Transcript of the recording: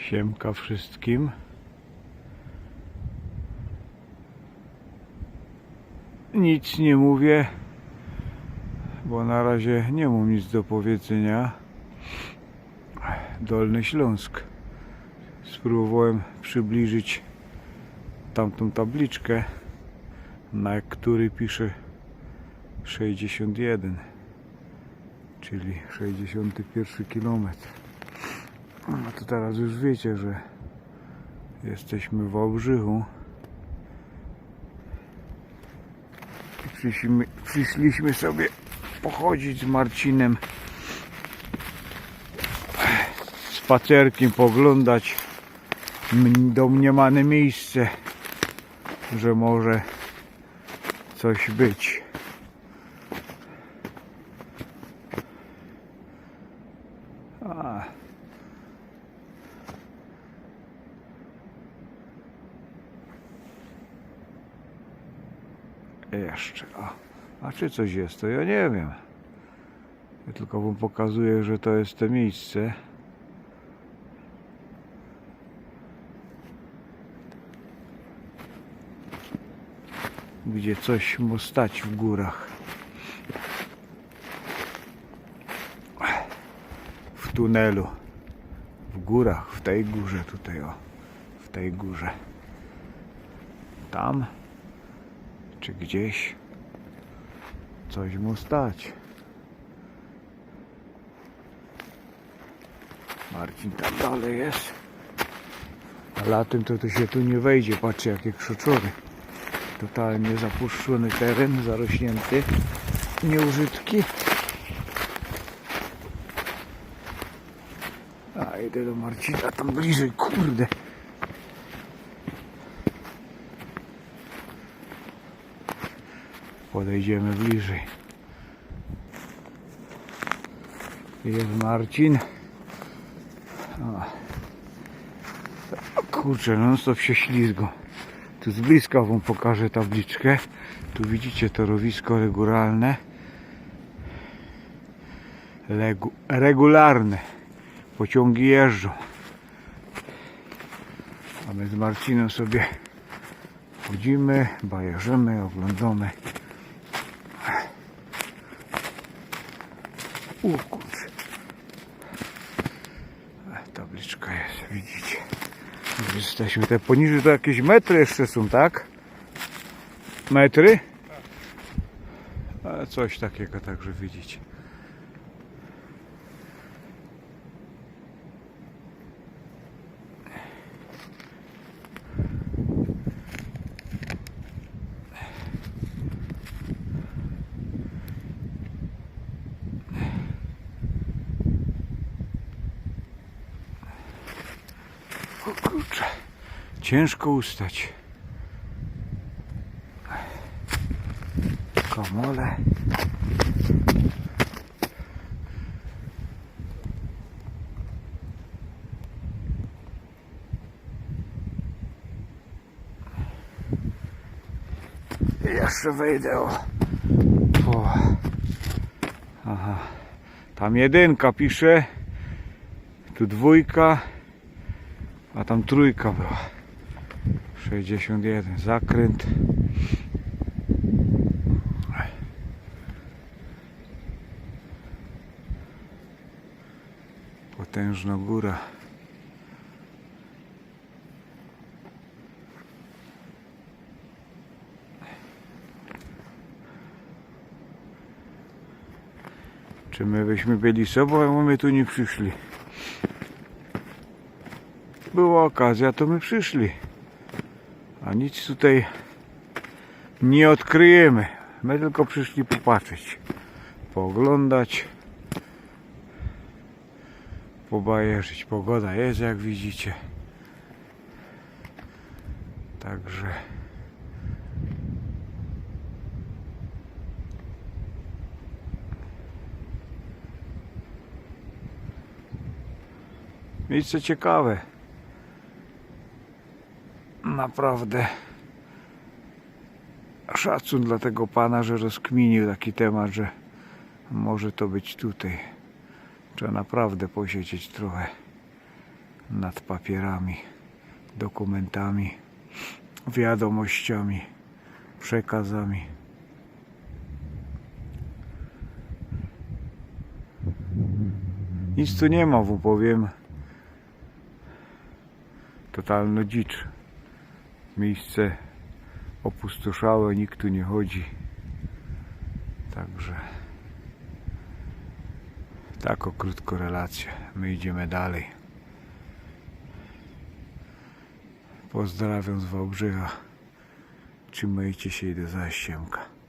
Siemka wszystkim. Nic nie mówię, bo na razie nie mam nic do powiedzenia. Dolny Śląsk. Spróbowałem przybliżyć tamtą tabliczkę, na której pisze 61, czyli 61 kilometr. No to teraz już wiecie, że jesteśmy w Wałbrzychu. I Przyszliśmy, przyszliśmy sobie pochodzić z Marcinem spacerkiem, poglądać domniemane miejsce, że może coś być. A. Jeszcze. A, a czy coś jest, to ja nie wiem. Ja tylko wam pokazuję, że to jest to miejsce. Gdzie coś mu stać w górach. W tunelu. W górach, w tej górze tutaj o. W tej górze. Tam czy gdzieś coś mu stać. Marcin tam dalej jest. A latem to, to się tu nie wejdzie. Patrzcie jakie krzaczory. Totalnie zapuszczony teren, zarośnięty. Nieużytki. A idę do Marcina tam bliżej, kurde. Podejdziemy bliżej. Jest Marcin. O. Kurczę, non stop się ślizgą. Tu z bliska wam pokażę tabliczkę. Tu widzicie torowisko regularne. Legu, regularne. Pociągi jeżdżą. A my z Marcinem sobie chodzimy, bajerzymy, oglądamy. O kurczę. Tabliczka jest, widzicie. Jesteśmy te poniżej to jakieś metry jeszcze są, tak? Metry? Coś takiego także widzicie. O kurczę. Ciężko ustać. Komole. Jeszcze wejdę o. o. Aha. Tam jedynka pisze. Tu dwójka. A tam trójka była. 61 zakręt. Potężna góra. Czy my byśmy byli sobą, a my tu nie przyszli? Była okazja, to my przyszli. A nic tutaj nie odkryjemy. My tylko przyszli popatrzeć, pooglądać, pobajerzyć. Pogoda jest, jak widzicie. Także miejsce ciekawe. Naprawdę szacun dla tego pana, że rozkminił taki temat, że może to być tutaj. Trzeba naprawdę posiedzieć trochę. nad papierami, dokumentami, wiadomościami, przekazami. Nic tu nie ma, bo powiem. Totalno dzicz. Miejsce opustoszałe, nikt tu nie chodzi. Także tak o krótko relację. My idziemy dalej. Pozdrawiam z Wałbrzycha. Trzymajcie się i do zaściemka.